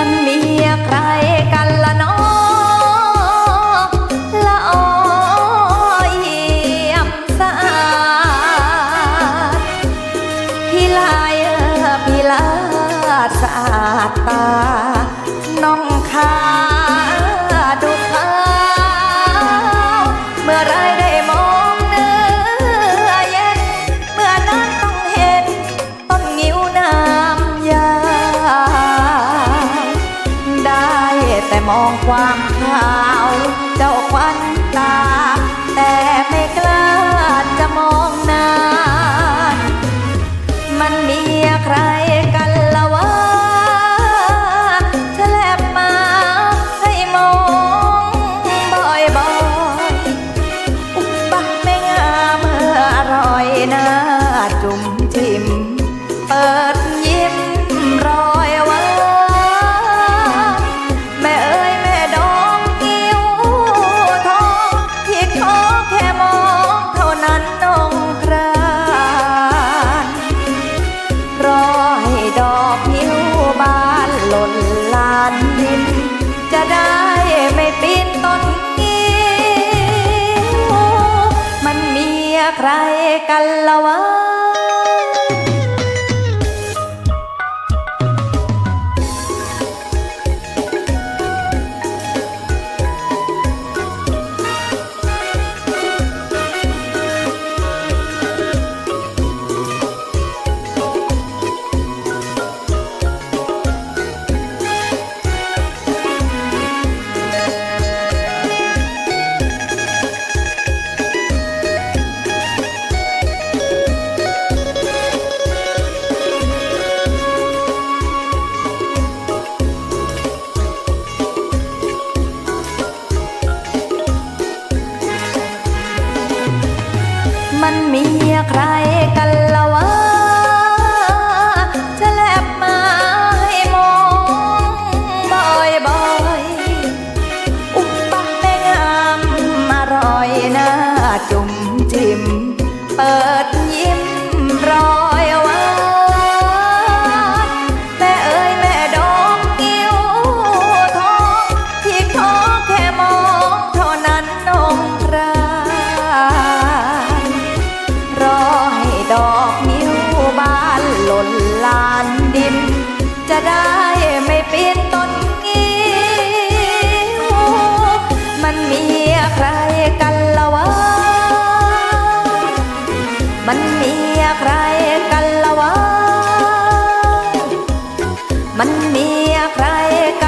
มันมีใครกันละน้อละอเยี่ยมสะอาดพี่ลายพี่ลาดสะอาดตา มองความขาว เจ้าควันตา ಕಲ್ಲವಾ มันมีใครกันละวะจะแลบมาให้มองบ่อยบ่อยอุปปะแม่งามอร่อยน่าจุ่มจิ้ม มันมีใครกันละวะ มันมีใครกัน